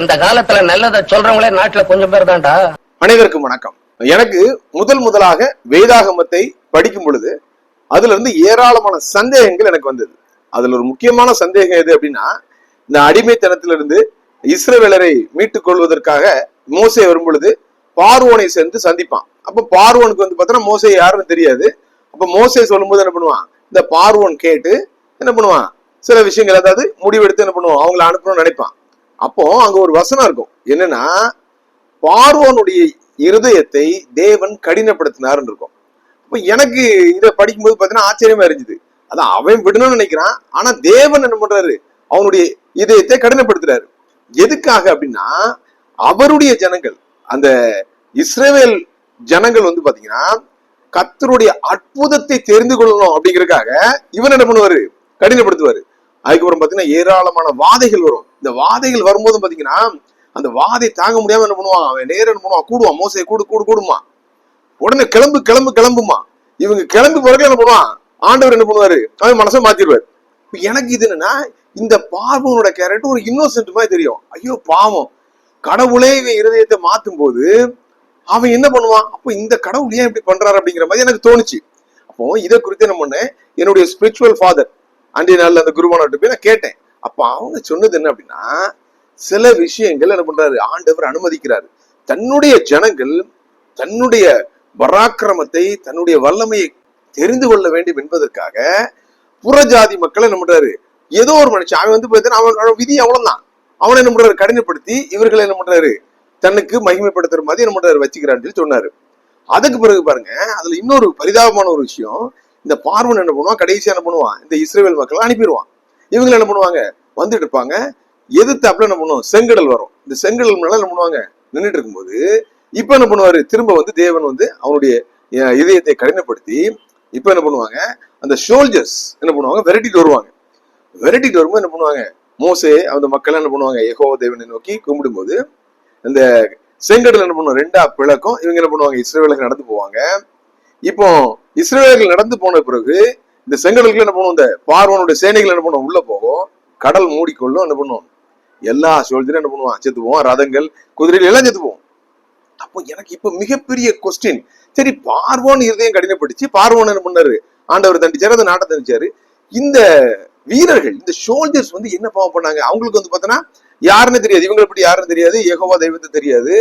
இந்த காலத்துல நல்லதை சொல்றவங்களே நாட்டுல கொஞ்சம் பேர் தான்டா. அனைவருக்கும் வணக்கம். எனக்கு முதல் முதலாக வேதாகமத்தை படிக்கும் பொழுது அதுல இருந்து ஏராளமான சந்தேகங்கள் எனக்கு வந்தது. அதுல ஒரு முக்கியமான சந்தேகம் எது அப்படின்னா இந்த அடிமைத்தனத்திலிருந்து இஸ்ரவேலரை மீட்டுக் கொள்வதற்காக மோசை வரும்பொழுது பார்வோனை சேர்ந்து சந்திப்பான். அப்ப பார்வோனுக்கு வந்து பார்த்தோன்னா மோசை யாருன்னு தெரியாது. அப்ப மோசை சொல்லும்போது என்ன பண்ணுவான்? இந்த பார்வோன் கேட்டு என்ன பண்ணுவான்? சில விஷயங்கள் அதாவது முடிவெடுத்து என்ன பண்ணுவான்? அவங்கள அனுப்பணும்னு நினைப்பான். அப்போ அங்க ஒரு வசனம் இருக்கும். என்னன்னா பார்வோனுடைய இருதயத்தை தேவன் கடினப்படுத்தினார்னு இருக்கும். அப்ப எனக்கு இதை படிக்கும்போது பார்த்தீங்கன்னா ஆச்சரியமா இருந்துச்சு அதான் அவன் விடணும்னு நினைக்கிறான் ஆனா தேவன் என்ன பண்றாரு? அவனுடைய இதயத்தை கடினப்படுத்துறாரு. எதுக்காக அப்படின்னா அவருடைய ஜனங்கள் அந்த இஸ்ரேவேல் ஜனங்கள் வந்து பாத்தீங்கன்னா கத்தருடைய அற்புதத்தை தெரிந்து கொள்ளணும் அப்படிங்கறதுக்காக இவன் என்ன பண்ணுவாரு? கடினப்படுத்துவாரு. அதுக்கப்புறம் பாத்தீங்கன்னா ஏராளமான வாதைகள் வரும். இந்த வாதைகள் வரும்போது பாத்தீங்கன்னா அந்த வாதை தாங்க முடியாம என்ன பண்ணுவான்? அவன் நேரம் என்ன பண்ணுவான்? கூடுவான் மோசையை கூடு கூடு கூடுமா? உடனே கிளம்பு கிளம்பு கிளம்புமா? இவங்க கிளம்பி பிறகு என்ன பண்ணுவான்? ஆண்டவர் என்ன பண்ணுவாரு? அவன் மனசை மாத்திடுவார். இப்ப எனக்கு இது என்னன்னா இந்த பார்வனோட கேரக்டர் ஒரு இன்னோசென்ட் மாதிரி தெரியும். ஐயோ பாவம். கடவுளே இவன் இருதயத்தை மாத்தும் போது அவன் என்ன பண்ணுவான்? அப்போ இந்த கடவுள் ஏன் இப்படி பண்றாரு அப்படிங்கிற மாதிரி எனக்கு தோணுச்சு. அப்போ இதை குறித்து என்ன பண்ணேன்? என்னுடைய ஸ்பிரிச்சுவல் ஃபாதர் அன்றைய நாள்ல அந்த குருவானவர்கிட்ட போய் நான் கேட்டேன். அப்ப அவங்க சொன்னது என்ன அப்படின்னா சில விஷயங்கள் என்ன பண்றாரு? ஆண்டவர் அனுமதிக்கிறாரு. தன்னுடைய ஜனங்கள் தன்னுடைய பராக்கிரமத்தை தன்னுடைய வல்லமையை தெரிந்து கொள்ள வேண்டும் என்பதற்காக புறஜாதி மக்களை என்ன பண்றாரு? ஏதோ ஒரு மனுஷன் அவன் வந்து பார்த்தீங்கன்னா அவன் அவன் விதி அவ்வளவுதான். அவனை என்ன பண்றாரு? கடினப்படுத்தி இவர்களை என்ன பண்றாரு? தன்னுக்கு மகிமைப்படுத்துற மாதிரி என்ன பண்றாரு? வச்சுக்கிறான்னு சொல்லி சொன்னாரு. அதுக்கு பிறகு பாருங்க அதுல இன்னொரு பரிதாபமான ஒரு விஷயம் இந்த பார்வன் என்ன பண்ணுவான்? கடைசியா என்ன பண்ணுவான்? இந்த இஸ்ரேல் மக்களை அனுப்பிடுவான். இவங்க என்ன பண்ணுவாங்க? வந்துட்டு இருப்பாங்க. எதிர்த்தாப்புல என்ன பண்ணுவோம் செங்கடல் வரும். இந்த செங்கடல் முன்னால என்ன பண்ணுவாங்க? நின்றுட்டு இருக்கும்போது இப்ப என்ன பண்ணுவாரு? திரும்ப வந்து தேவன் வந்து அவனுடைய இதயத்தை கடினப்படுத்தி இப்ப என்ன பண்ணுவாங்க? அந்த சோல்ஜர்ஸ் என்ன பண்ணுவாங்க? விரட்டிட்டு வருவாங்க. விரட்டிட்டு வரும்போது என்ன பண்ணுவாங்க? மோசே அந்த மக்கள் என்ன பண்ணுவாங்க? யெகோவா தேவனை நோக்கி கும்பிடும்போது அந்த செங்கடல் என்ன பண்ணுவோம் ரெண்டா பிளக்கும். இவங்க என்ன பண்ணுவாங்க? இஸ்ரேலுக்கு நடந்து போவாங்க. இப்போ இஸ்ரேலர்கள் நடந்து போன பிறகு இந்த செங்கடலுக்கு என்ன பண்ணுவோம்? இந்த பார்வனுடைய சேனைகள் என்ன பண்ணுவோம்? உள்ள போகும். கடல் மூடிக்கொள்ளும் என்ன பண்ணுவோம்? எல்லா சோல்ஜரும் என்ன பண்ணுவான்? செத்துவோம் ரதங்கள் குதிரைகள் எல்லாம் செத்துவோம் அப்போ எனக்கு இப்ப மிகப்பெரிய கொஸ்டின் சரி பார்வோன் இருதயம் கடினப்படுச்சு பார்வோன் என்ன பண்ணாரு? ஆண்டவர் தண்டிச்சாரு அந்த நாட்டை தண்டிச்சாரு. இந்த வீரர்கள் இந்த சோல்ஜர்ஸ் வந்து என்ன பாவம் பண்ணாங்க? அவங்களுக்கு வந்து பார்த்தோன்னா யாருன்னு தெரியாது. இவங்களை பற்றி யாருன்னு தெரியாது. ஏகோவா தெய்வத்தை தெரியாது.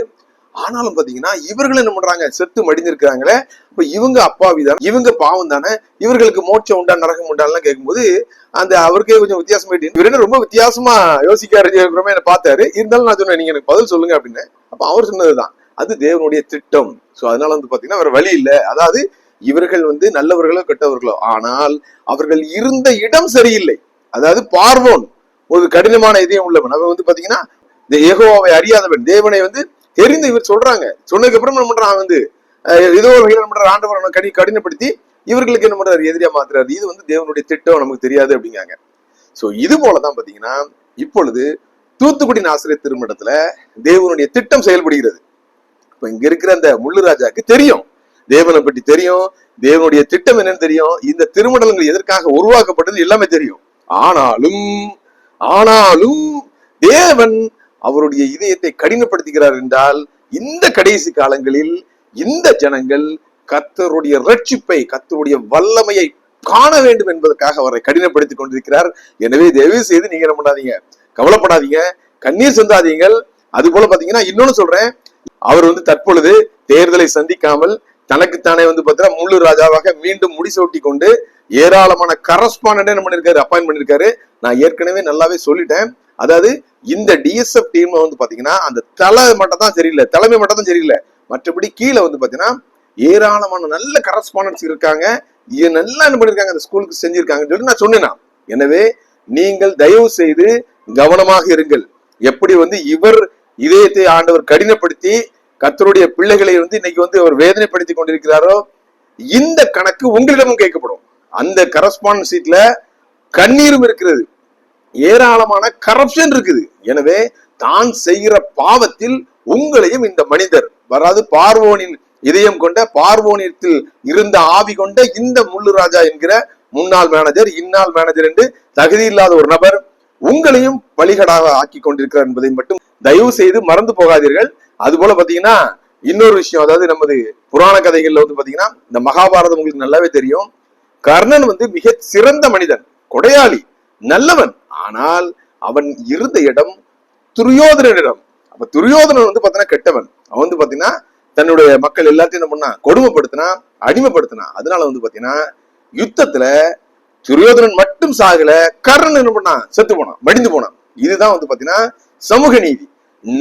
ஆனாலும் பாத்தீங்கன்னா இவர்கள் என்ன பண்றாங்க? செத்து மடிஞ்சிருக்கிறாங்களே இப்ப இவங்க அப்பாவி தானே இவங்க பாவம் தானே இவர்களுக்கு மோட்சம் உண்டா நரகம் உண்டான்லாம் கேட்கும்போது அந்த அவருக்கே கொஞ்சம் வித்தியாசம் ஆயிட்டு இவர் ரொம்ப வித்தியாசமா யோசிக்காரு என்ன பார்த்தாரு. இருந்தாலும் நான் சொன்னேன் நீங்க எனக்கு பதில் சொல்லுங்க அப்படின்னு. அப்ப அவர் சொன்னதுதான். அது தேவனுடைய திட்டம். சோ அதனால வந்து பாத்தீங்கன்னா வேற வழி இல்லை. அதாவது இவர்கள் வந்து நல்லவர்களோ கெட்டவர்களோ ஆனால் அவர்கள் இருந்த இடம் சரியில்லை. அதாவது பார்வோன் ஒரு கடினமான இதயம் உள்ளவன். அவன் வந்து பாத்தீங்கன்னா இந்த ஏகோவாவை அறியாதவன். தேவனை வந்து தெரிந்து இவர் சொல்றாங்க. சொன்னதுக்கு அப்புறம் என்ன பண்றான் வந்து ஏதோ ஒரு வகையில் என்ன ஆண்டவர் கடி கடினப்படுத்தி இவர்களுக்கு என்ன பண்றாரு எதிரியா மாத்துறாரு. இது வந்து தேவனுடைய திட்டம் நமக்கு தெரியாது அப்படிங்காங்க சோ இது போலதான் பாத்தீங்கன்னா இப்பொழுது தூத்துக்குடி ஆசிரியர் திருமணத்துல தேவனுடைய திட்டம் செயல்படுகிறது. இப்ப இங்க இருக்கிற அந்த முள்ளுராஜாக்கு தெரியும். தேவனை பற்றி தெரியும். தேவனுடைய திட்டம் என்னன்னு தெரியும். இந்த திருமணங்கள் எதற்காக உருவாக்கப்பட்டது எல்லாமே தெரியும். ஆனாலும் ஆனாலும் தேவன் அவருடைய இதயத்தை கடினப்படுத்துகிறார் என்றால் இந்த கடைசி காலங்களில் இந்த ஜனங்கள் கத்தருடைய ரட்சிப்பை கத்தருடைய வல்லமையை காண வேண்டும் என்பதற்காக அவரை கடினப்படுத்திக் கொண்டிருக்கிறார். எனவே தயவு செய்து நீங்க என்ன பண்ணாதீங்க. கவலைப்படாதீங்க. கண்ணீர் சிந்தாதீங்கள். அது போல பாத்தீங்கன்னா இன்னொன்னு சொல்றேன். அவர் வந்து தற்பொழுது தேர்தலை சந்திக்காமல் தனக்குத்தானே வந்து பார்த்தீங்கன்னா முழு ராஜாவாக மீண்டும் முடிசூட்டி கொண்டு ஏராளமான கரஸ்பாண்ட் என்ன பண்ணிருக்காரு அப்பாயின் பண்ணிருக்காரு. நான் ஏற்கனவே நல்லாவே சொல்லிட்டேன். அதாவது இந்த டிஎஸ்எஃப் டீம்ல வந்து பாத்தீங்கன்னா அந்த தலை மட்டும் தான் சரியில்லை. தலைமை மட்டும் தான் சரியில்லை. மற்றபடி கீழே வந்து பாத்தீங்கன்னா ஏராளமான நல்ல கரஸ்பாண்டன்ஸ் இருக்காங்க. இது நல்லா என்ன பண்ணிருக்காங்க? அந்த ஸ்கூலுக்கு செஞ்சிருக்காங்கன்னு சொல்லி நான் சொன்னேன். எனவே நீங்கள் தயவு செய்து கவனமாக இருங்கள். எப்படி வந்து இவர் இதயத்தை ஆண்டவர் கடினப்படுத்தி கத்தருடைய பிள்ளைகளை வந்து இன்னைக்கு வந்து அவர் வேதனைப்படுத்தி கொண்டிருக்கிறாரோ இந்த கணக்கு உங்களிடமும் கேட்கப்படும். அந்த கரஸ்பாண்ட் சீட்ல கண்ணீரும் இருக்கிறது. ஏராளமான கரப்ஷன் இருக்குது. எனவே தான் செய்கிற பாவத்தில் உங்களையும் இந்த மனிதர் வராது பார்வோனின் இதயம் கொண்ட பார்வோனியத்தில் இருந்த ஆவி கொண்ட இந்த முள்ளு ராஜா என்கிற முன்னாள் மேனேஜர் இன்னாள் மேனேஜர் என்று தகுதி இல்லாத ஒரு நபர் உங்களையும் பலிகடாக ஆக்கி கொண்டிருக்கிறார் என்பதை மட்டும் தயவு செய்து மறந்து போகாதீர்கள். அது போல பாத்தீங்கன்னா இன்னொரு விஷயம் அதாவது நமது புராண கதைகள்ல வந்து பாத்தீங்கன்னா இந்த மகாபாரதம் உங்களுக்கு நல்லாவே தெரியும். கர்ணன் வந்து மிக சிறந்த மனிதன் கொடையாளி நல்லவன். ஆனால் அவன் இருந்த இடம் துரியோதனனிடம். அப்ப துரியோதனன் வந்து பாத்தீங்கன்னா கெட்டவன். அவன் வந்து பாத்தீங்கன்னா தன்னுடைய மக்கள் எல்லாத்தையும் என்ன பண்ணா கொடுமைப்படுத்தினா அடிமைப்படுத்தினா. அதனால வந்து பாத்தீங்கன்னா யுத்தத்துல துரியோதனன் மட்டும் சாகல கர்ணன் என்ன பண்ணான்? செத்து போனான் மடிந்து போனான். இதுதான் வந்து பாத்தீங்கன்னா சமூக நீதி.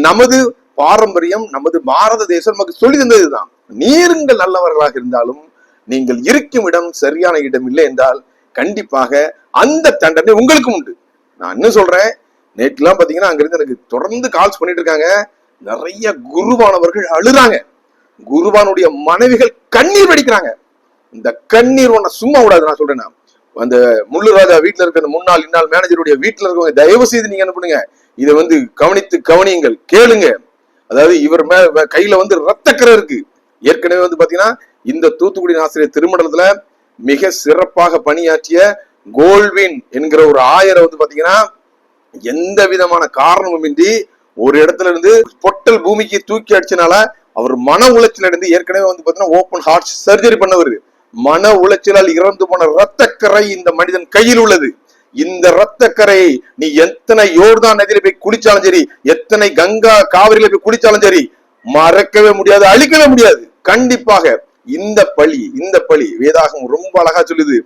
நமது பாரம்பரியம் நமது பாரத தேசம் நமக்கு சொல்லி தந்தது இதுதான் நீருங்கள் நல்லவர்களாக இருந்தாலும் நீங்கள் இருக்கும் இடம் சரியான இடம் இல்லை என்றால் கண்டிப்பாக அந்த தண்டனை உங்களுக்கும் உண்டு. நான் இன்னும் சொல்றேன்? நேற்றுலாம் பாத்தீங்கன்னா அங்கிருந்து எனக்கு தொடர்ந்து கால்ஸ் பண்ணிட்டு இருக்காங்க நிறைய குருவானவர்கள் அழுறாங்க. குருவானுடைய மனைவிகள் கண்ணீர் வடிக்கிறாங்க. இந்த கண்ணீர் ஒன்ன சும்மா விடாது நான் சொல்றேன் அந்த முள்ளு ராஜா வீட்டுல இருக்க அந்த முன்னாள் இந்நாள் மேனேஜருடைய வீட்டுல இருக்கவங்க தயவு செய்து நீங்க என்ன பண்ணுங்க இதை வந்து கவனித்து கவனியுங்கள் கேளுங்க. அதாவது இவர் மே கையில வந்து ரத்தக்கரை இருக்கு. ஏற்கனவே வந்து பாத்தீங்கன்னா இந்த தூத்துக்குடி ஆசிரியர் திருமணத்துல மிக சிறப்பாக பணியாற்றிய கோல்வின் என்கிற ஒரு ஆயரை வந்து பாத்தீங்கன்னா எந்த விதமான காரணமுமின்றி ஒரு இடத்துல இருந்து பொட்டல் பூமிக்கு தூக்கி அடிச்சனால அவர் மன உளைச்சல் அடைந்து ஏற்கனவே வந்து பாத்தீங்கன்னா ஓப்பன் ஹார்ட் சர்ஜரி பண்ணவர். மன உளைச்சலால் இறந்து போன ரத்தக்கரை இந்த மனிதன் கையில் உள்ளது. இந்த ரத்தக்கரை நீ எத்தனை யோர்தான் நதியில போய் குளிச்சாலும் சரி எத்தனை கங்கா காவிரியில போய் குளிச்சாலும் சரி மறக்கவே முடியாது அழிக்கவே முடியாது. கண்டிப்பாக இந்த பழி இந்த பழி வேதாகம் ரொம்ப அழகா சொல்லுது.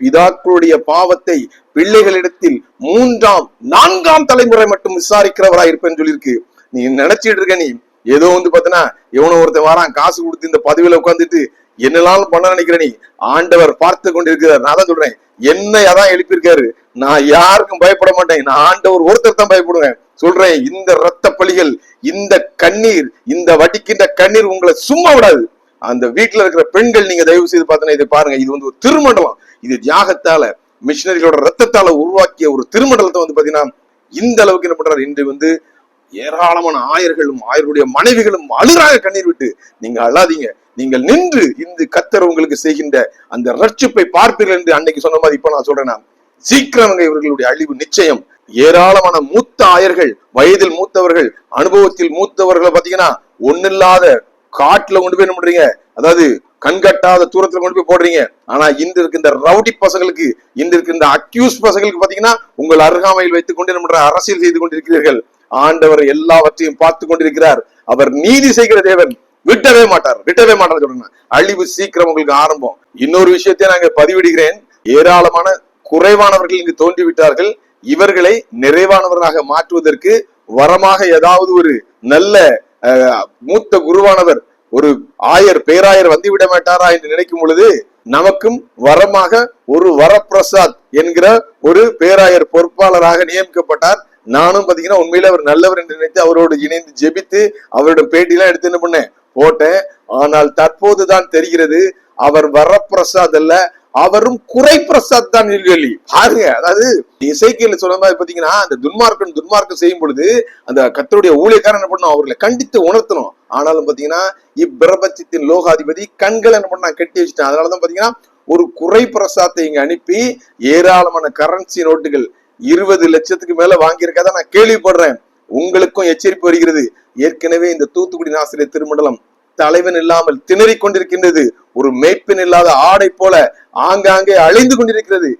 பிதாக்களுடைய பாவத்தை பிள்ளைகளிடத்தில் மூன்றாம் நான்காம் தலைமுறை மட்டும் விசாரிக்கிறவராய் இருப்பேன்னு சொல்லியிருக்கு. நீ நினைச்சிட்டு இருக்க நீ. ஏதோ வந்து பாத்தீங்கன்னா எவனோ ஒருத்தன் வாரான் காசு கொடுத்து இந்த பதவியில உட்காந்துட்டு என்னெல்லாம் பண்ண நினைக்கிற நீ? ஆண்டவர் பார்த்து கொண்டிருக்கிறார். நான் தான் சொல்றேன். என்னை அதான் எழுப்பியிருக்காரு. நான் யாருக்கும் பயப்பட மாட்டேன். நான் ஆண்டவர் ஒருத்தர் தான் பயப்படுவேன். சொல்றேன் இந்த இரத்த பலிகள் இந்த கண்ணீர் இந்த வடிக்கின்ற கண்ணீர் உங்களை சும்மா விடாது. அந்த வீட்டுல இருக்கிற பெண்கள் நீங்க தயவு செய்து பார்த்தீங்கன்னா இதை பாருங்க. இது வந்து ஒரு திருமண்டலம். இது தியாகத்தால மிஷினரிகளோட ரத்தத்தால உருவாக்கிய ஒரு திருமண்டலத்தை வந்து பாத்தீங்கன்னா இந்த அளவுக்கு என்ன பண்றாரு? இன்று வந்து ஏராளமான ஆயர்களும் ஆயர்களுடைய மனைவிகளும் அழுறாக கண்ணீர் விட்டு நீங்க அழாதீங்க. நீங்கள் நின்று இந்த கத்தர் உங்களுக்கு செய்கின்ற அந்த ரட்சிப்பை பார்ப்பீர்கள் என்று அன்னைக்கு சொன்ன மாதிரி இப்ப நான் சொல்றேன்? சீக்கிரம் இவர்களுடைய அழிவு நிச்சயம். ஏராளமான மூத்த ஆயர்கள் வயதில் மூத்தவர்கள் அனுபவத்தில் மூத்தவர்களை பாத்தீங்கன்னா ஒன்னில்லாத காட்டுல கொண்டு போய் என்ன பண்றீங்க? அதாவது கண்கட்டாத தூரத்துல கொண்டு போய் போடுறீங்க. ஆனா இன்று இருக்கின்ற ரவுடி பசங்களுக்கு இன்று இருக்கின்ற அக்யூஸ் பசங்களுக்கு பாத்தீங்கன்னா உங்கள் அருகாமையில் வைத்துக் கொண்டு என்ன பண்ற அரசியல் செய்து கொண்டிருக்கிறீர்கள். ஆண்டவர் எல்லாவற்றையும் பார்த்து கொண்டிருக்கிறார். அவர் நீதி செய்கிற தேவன் விட்டவே மாட்டார். விட்டவே மாட்டார் சொல்றேன் அழிவு சீக்கிரம் உங்களுக்கு ஆரம்பம். இன்னொரு விஷயத்தை நாங்க பதிவிடுகிறேன். ஏராளமான குறைவானவர்கள் இங்கு தோன்றிவிட்டார்கள். இவர்களை நிறைவானவர்களாக மாற்றுவதற்கு வரமாக ஏதாவது ஒரு நல்ல மூத்த குருவானவர் ஒரு ஆயர் பேராயர் வந்துவிட மாட்டாரா என்று நினைக்கும் பொழுது நமக்கும் வரமாக ஒரு வரப்பிரசாத் என்கிற ஒரு பேராயர் பொறுப்பாளராக நியமிக்கப்பட்டார். நானும் பாத்தீங்கன்னா உண்மையில அவர் நல்லவர் என்று நினைத்து அவரோடு இணைந்து ஜெபித்து அவரோட பேட்டிலாம் எடுத்து என்ன பண்ணேன்? போட்டேன். ஆனால் தற்போதுதான் தெரிகிறது அவர் வரப்பிரசாத் அல்ல அவரும் குறை பிரசாத் தான் நெல்வேலி பாருங்க அதாவது இசைக்கியல் சொன்ன மாதிரி பாத்தீங்கன்னா அந்த துன்மார்க்கன் துன்மார்க்கம் செய்யும் பொழுது அந்த கத்தருடைய ஊழியக்காரன் என்ன பண்ணும் அவர்களை கண்டித்து உணர்த்தணும். ஆனாலும் பாத்தீங்கன்னா இப்பிரபஞ்சத்தின் லோகாதிபதி கண்களை என்ன பண்ணா கட்டி வச்சுட்டேன். அதனாலதான் பாத்தீங்கன்னா ஒரு குறை பிரசாத்தை இங்க அனுப்பி ஏராளமான கரன்சி நோட்டுகள் இருபது லட்சத்துக்கு மேல வாங்கியிருக்காத நான் கேள்விப்படுறேன். உங்களுக்கும் எச்சரிப்பு வருகிறது. ஏற்கனவே இந்த தூத்துக்குடி நாசிரியர் திருமண்டலம் தலைவன் இல்லாமல் திணறிக் கொண்டிருக்கின்றது ஒரு மேய்ப்பின் இல்லாத ஆடை போல ஆங்காங்கே அழிந்து கொண்டிருக்கிறது.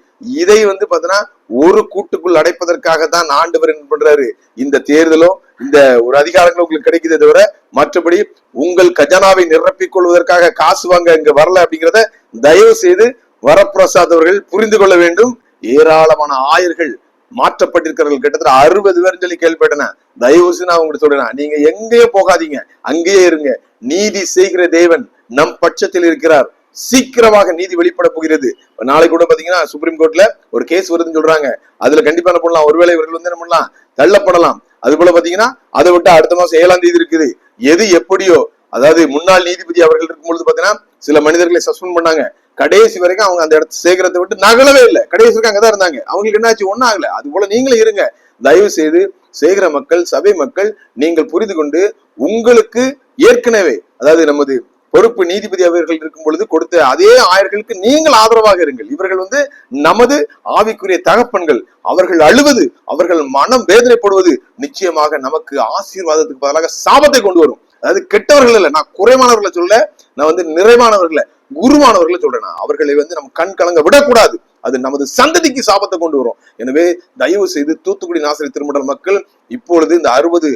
இதை வந்து பார்த்தோன்னா ஒரு கூட்டுக்குள் அடைப்பதற்காக தான் ஆண்டவர் என்ன பண்றாரு? இந்த தேர்தலும் இந்த ஒரு அதிகாரங்கள் உங்களுக்கு கிடைக்குதே தவிர மற்றபடி உங்கள் கஜானாவை நிரப்பிக் கொள்வதற்காக காசு வாங்க இங்க வரல அப்படிங்கிறத தயவு செய்து வரப்பிரசாத் அவர்கள் புரிந்து கொள்ள வேண்டும். ஏராளமான ஆயர்கள் மாற்றப்பட்டிருக்கிறார்கள். கிட்டத்தட்ட அறுபது பேர் சொல்லி கேள்விப்பட்டேன். தயவு செய்து நான் உங்களுக்கு சொல்றேன். நீங்க எங்கேயே போகாதீங்க. அங்கேயே இருங்க. நீதி செய்கிற தேவன் நம் பட்சத்தில் இருக்கிறார். சீக்கிரமாக நீதி வெளிப்பட போகிறது. நாளைக்கு கூட பாத்தீங்கன்னா சுப்ரீம் கோர்ட்ல ஒரு கேஸ் வருதுன்னு சொல்றாங்க. அதுல கண்டிப்பா என்ன பண்ணலாம்? ஒருவேளை இவர்கள் வந்து என்ன பண்ணலாம்? தள்ளப்படலாம். அது போல பாத்தீங்கன்னா அதை விட்டு அடுத்த மாசம் ஏழாம் தேதி இருக்குது. எது எப்படியோ அதாவது முன்னாள் நீதிபதி அவர்கள் இருக்கும் பொழுது பாத்தீங்கன்னா சில மனிதர்களை சஸ்பெண்ட் பண்ணாங்க. கடைசி வரைக்கும் அவங்க அந்த இடத்த சேகரத்தை விட்டு நகலவே இல்லை. கடைசி வரைக்கும் அங்கதான் இருந்தாங்க. அவங்களுக்கு என்னாச்சு? ஒண்ணும் ஆகல. அது போல நீங்களும் இருங்க. தயவு செய்து சேகர மக்கள் சபை மக்கள் நீங்கள் புரிந்து கொண்டு உங்களுக்கு ஏற்கனவே அதாவது நமது பொறுப்பு நீதிபதி அவர்கள் இருக்கும் பொழுது கொடுத்த அதே ஆயர்களுக்கு நீங்கள் ஆதரவாக இருங்கள். இவர்கள் வந்து நமது ஆவிக்குரிய தகப்பன்கள். அவர்கள் அழுவது அவர்கள் மனம் வேதனைப்படுவது நிச்சயமாக நமக்கு ஆசீர்வாதத்துக்கு பதிலாக சாபத்தை கொண்டு வரும். அதாவது கெட்டவர்கள் இல்லை நான் குறைவானவர்களை சொல்ல நான் வந்து நிறைவானவர்களை குருவானவர்களை சொல்றேன் நான். அவர்களை வந்து நம்ம கண் கலங்க விடக்கூடாது. அது நமது சந்ததிக்கு சாபத்தை கொண்டு வரும். எனவே தயவு செய்து தூத்துக்குடி நாசிரி திருமண்டல் மக்கள் இப்பொழுது இந்த அறுபது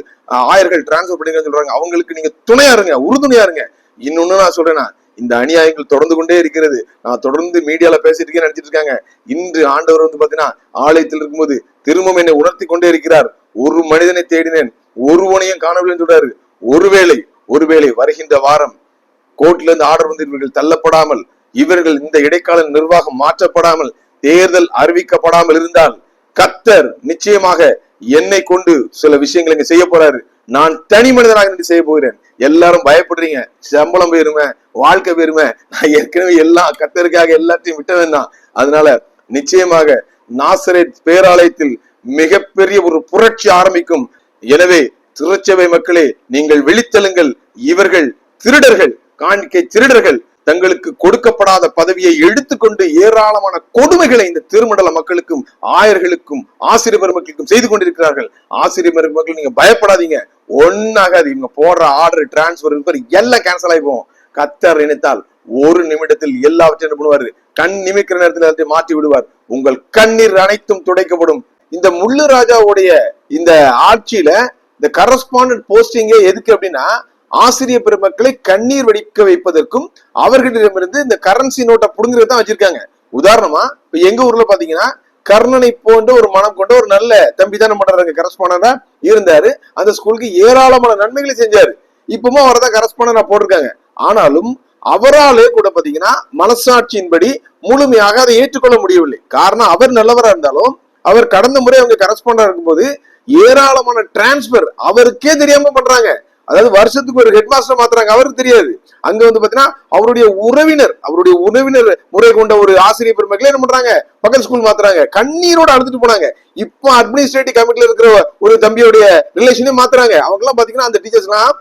ஆயர்கள் டிரான்ஸ்பர் பண்ணிங்கன்னு சொல்றாங்க. அவங்களுக்கு நீங்க துணையா இருங்க உறுதுணையா இருங்க. இன்னொன்னு நான் சொல்றேன்னா இந்த அநியாயங்கள் தொடர்ந்து கொண்டே இருக்கிறது. நான் தொடர்ந்து மீடியால பேசிட்டு இருக்கேன் நினைச்சிட்டு இருக்காங்க. இன்று ஆண்டவர் வந்து பாத்தீங்கன்னா ஆலயத்தில் இருக்கும்போது திரும்பவும் என்னை உணர்த்தி கொண்டே இருக்கிறார். ஒரு மனிதனை தேடினேன். ஒருவனையும் காணவில்லைன்னு சொல்றாரு. ஒருவேளை ஒருவேளை வருகின்ற வாரம் கோர்ட்ல இருந்து ஆர்டர் வந்து இவர்கள் தள்ளப்படாமல் இவர்கள் இந்த இடைக்கால நிர்வாகம் மாற்றப்படாமல் தேர்தல் அறிவிக்கப்படாமல் இருந்தால் கத்தர் நிச்சயமாக என்னை கொண்டு சில விஷயங்களை இங்க செய்ய போறாரு. நான் தனி மனிதனாக செய்ய போகிறேன். எல்லாரும் பயப்படுறீங்க. சம்பளம் போயிருமே வாழ்க்கை போயிருமே நான் ஏற்கனவே எல்லாம் கத்தருக்காக எல்லாத்தையும் விட்டவன் தான் அதனால நிச்சயமாக நாசரேத் பேராலயத்தில் மிகப்பெரிய ஒரு புரட்சி ஆரம்பிக்கும். எனவே திருச்சபை மக்களே நீங்கள் விழித்தலுங்கள் இவர்கள் திருடர்கள் காணிக்கை திருடர்கள். தங்களுக்கு கொடுக்கப்படாத பதவியை எடுத்துக்கொண்டு ஏராளமான கொடுமைகளை இந்த திருமண்டல மக்களுக்கும் ஆயர்களுக்கும் ஆசிரியர் பெருமக்களுக்கும் செய்து கொண்டிருக்கிறார்கள். ஆசிரியர் பெருமக்கள் நீங்க பயப்படாதீங்க. ஒன்னாகாது இவங்க போடுற ஆர்டர் டிரான்ஸ்பர் எல்லாம் கேன்சல் ஆகி போகும் கத்தர் நினைத்தால் ஒரு நிமிடத்தில் எல்லாவற்றையும் என்ன பண்ணுவாரு? கண் நிமிக்கிற நேரத்தில் எல்லாத்தையும் மாற்றி விடுவார். உங்கள் கண்ணீர் அனைத்தும் துடைக்கப்படும். இந்த முள்ளு ராஜாவுடைய இந்த ஆட்சியில இந்த கரஸ்பாண்டன்ட் போஸ்டிங்கே எதுக்கு அப்படின்னா ஆசிரிய பெருமக்களை கண்ணீர் வடிக்க வைப்பதற்கும் அவர்களிடமிருந்து இந்த கரன்சி நோட்டை புடுங்குறது தான் வச்சிருக்காங்க. உதாரணமா இப்ப எங்க ஊர்ல பாத்தீங்கன்னா கர்ணனை போன்ற ஒரு மனம் கொண்ட ஒரு நல்ல தம்பி தானே நம்ம கரஸ்பாண்டா இருந்தாரு. அந்த ஸ்கூலுக்கு ஏராளமான நன்மைகளை செஞ்சாரு. இப்பவும் அவரை தான் கரஸ்பாண்டா போட்டிருக்காங்க. ஆனாலும் அவராலே கூட பாத்தீங்கன்னா மனசாட்சியின்படி முழுமையாக அதை ஏற்றுக்கொள்ள முடியவில்லை. காரணம் அவர் நல்லவரா இருந்தாலும் அவர் கடந்த முறை அவங்க கரஸ்பாண்டா இருக்கும்போது ஏராளமான டிரான்ஸ்பர் அவருக்கே தெரியாம பண்றாங்க. அதாவது வருஷத்துக்கு ஒரு ஹெட் மாஸ்டர் மாத்துறாங்க. அவருக்கு தெரியாது. அங்க வந்து பாத்தீங்கன்னா அவருடைய உறவினர் அவருடைய உறவினர் முறை கொண்ட ஒரு ஆசிரியர் பெருமக்களே என்ன பண்றாங்க? பக்கத்து ஸ்கூல் மாத்துறாங்க. கண்ணீரோட அழுதுட்டு போனாங்க. இப்போ அட்மினிஸ்ட்ரேட்டிவ் கமிட்டில இருக்கிற ஒரு தம்பியோடைய ரிலேஷனே மாத்துறாங்க. அவங்க எல்லாம் பாத்தீங்கன்னா அந்த டீச்சர்ஸ்லாம்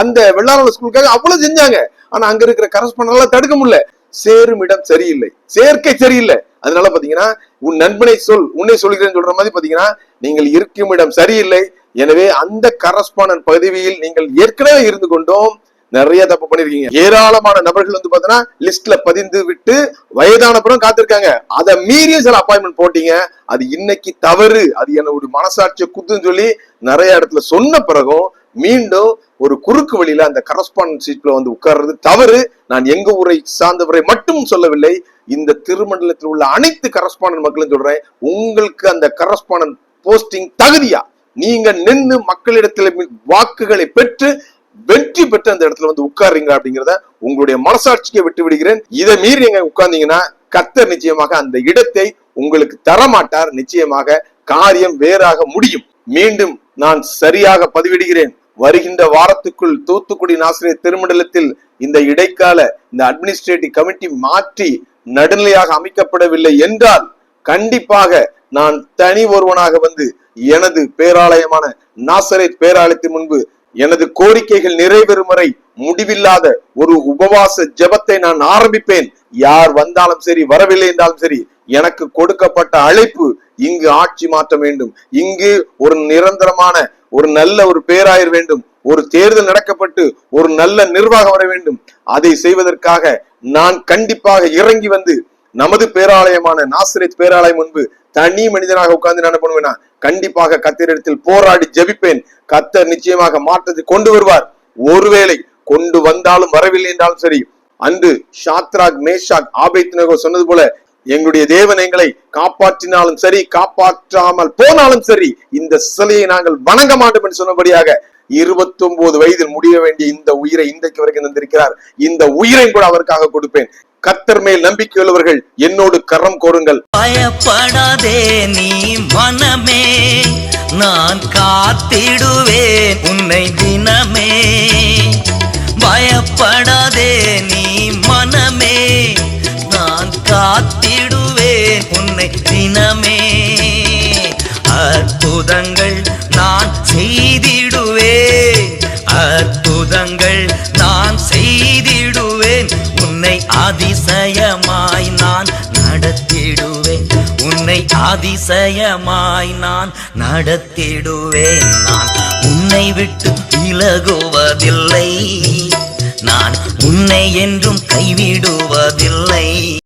அந்த வெள்ளாளர் ஸ்கூலுக்காக அவ்வளவு செஞ்சாங்க. ஆனா அங்க இருக்கிற கரஸ்பாண்டால தடுக்க முடியல. சேரும் இடம் சரியில்லை. சேர்க்கை சரியில்லை. அதனால பாத்தீங்கன்னா உன் நண்பனை சொல் உன்னை சொல்கிறேன்னு சொல்ற மாதிரி பாத்தீங்கன்னா நீங்கள் இருக்கும் இடம் சரியில்லை. எனவே அந்த கரஸ்பாண்டன்ட் பதவியில் நீங்கள் ஏற்கனவே இருந்து கொண்டும் நிறைய தப்பு பண்ணிருக்கீங்க. ஏராளமான நபர்கள் வந்து பாத்தீங்கன்னா லிஸ்ட்ல பதிந்து விட்டு வயதானப்புறம் காத்திருக்காங்க. அதை மீறிய சில அப்பாயின்மெண்ட் போட்டீங்க. அது இன்னைக்கு தவறு. அது என்னோட மனசாட்சியை குத்துன்னு சொல்லி நிறைய இடத்துல சொன்ன பிறகும் மீண்டும் ஒரு குறுக்கு வழியில அந்த கரஸ்பாண்ட் சீட்ல வந்து உட்கார்றது தவறு. நான் எங்க ஊரை சார்ந்தவரை மட்டும் சொல்லவில்லை. இந்த திருமண்டலத்தில் உள்ள அனைத்து கரஸ்பாண்டன்ட் மக்களும் சொல்றேன். உங்களுக்கு அந்த கரஸ்பாண்டன்ட் போஸ்டிங் தகுதியா? நீங்க நின்று மக்களிடத்தில் வாக்குகளை பெற்று வெற்றி பெற்று அந்த இடத்துல வந்து உட்காருங்க அப்படிங்கிறத உங்களுடைய மனசாட்சியை விட்டு விடுகிறேன் இதை மீறி நீங்க உட்கார்ந்தீங்கன்னா கத்தர் நிச்சயமாக அந்த இடத்தை உங்களுக்கு தரமாட்டார். நிச்சயமாக காரியம் வேறாக முடியும். மீண்டும் நான் சரியாக பதிவிடுகிறேன். வருகின்ற வாரத்துக்குள் தூத்துக்குடி நாசிரியர் திருமண்டலத்தில் இந்த இடைக்கால இந்த அட்மினிஸ்ட்ரேட்டிவ் கமிட்டி மாற்றி நடுநிலையாக அமைக்கப்படவில்லை என்றால் கண்டிப்பாக நான் தனி ஒருவனாக வந்து எனது பேராலயமான நாசரேத் பேராலயத்தின் முன்பு எனது கோரிக்கைகள் நிறைவேறும் வரை முடிவில்லாத ஒரு உபவாச ஜெபத்தை நான் ஆரம்பிப்பேன். யார் வந்தாலும் சரி வரவில்லை என்றாலும் சரி எனக்கு கொடுக்கப்பட்ட அழைப்பு இங்கு ஆட்சி மாற்ற வேண்டும். இங்கு ஒரு நிரந்தரமான ஒரு நல்ல ஒரு பேராயர் வேண்டும். ஒரு தேர்தல் நடக்கப்பட்டு ஒரு நல்ல நிர்வாகம் வர வேண்டும். அதை செய்வதற்காக நான் கண்டிப்பாக இறங்கி வந்து நமது பேராலயமான நாசிரேத் பேராலயம் முன்பு தனி மனிதனாக உட்கார்ந்து என்ன பண்ணுவேன்னா கண்டிப்பாக கத்திரிடத்தில் போராடி ஜெபிப்பேன். கத்தர் நிச்சயமாக மாற்றத்தை கொண்டு வருவார். ஒருவேளை கொண்டு வந்தாலும் வரவில்லை என்றாலும் சரி அன்று ஷாத்ராக் மேஷாக் ஆபேத்னகோ சொன்னது போல எங்களுடைய தேவன் எங்களை காப்பாற்றினாலும் சரி காப்பாற்றாமல் போனாலும் சரி இந்த சிலையை நாங்கள் வணங்க மாட்டோம் என்று சொன்னபடியாக இருபத்தி ஒன்பது வயதில் முடிய வேண்டிய இந்த உயிரை இன்றைக்கு வரைக்கும் தந்திருக்கிறார். இந்த உயிரை கூட அவருக்காக கொடுப்பேன். கத்தர் மேல் நம்பிக்கையுள்ளவர்கள் என்னோடு கரம் கோருங்கள். பயப்படாதே நீ மனமே நான் காத்திடுவேன் உன்னை தினமே. பயப்படாதே நீ மனமே நான் காத்திடுவேன் உன்னை தினமே. அற்புதங்கள் அதிசயமாய் நான் நடத்திடுவேன் நான். உன்னை விட்டு விலகுவதில்லை நான் உன்னை என்றும் கைவிடுவதில்லை.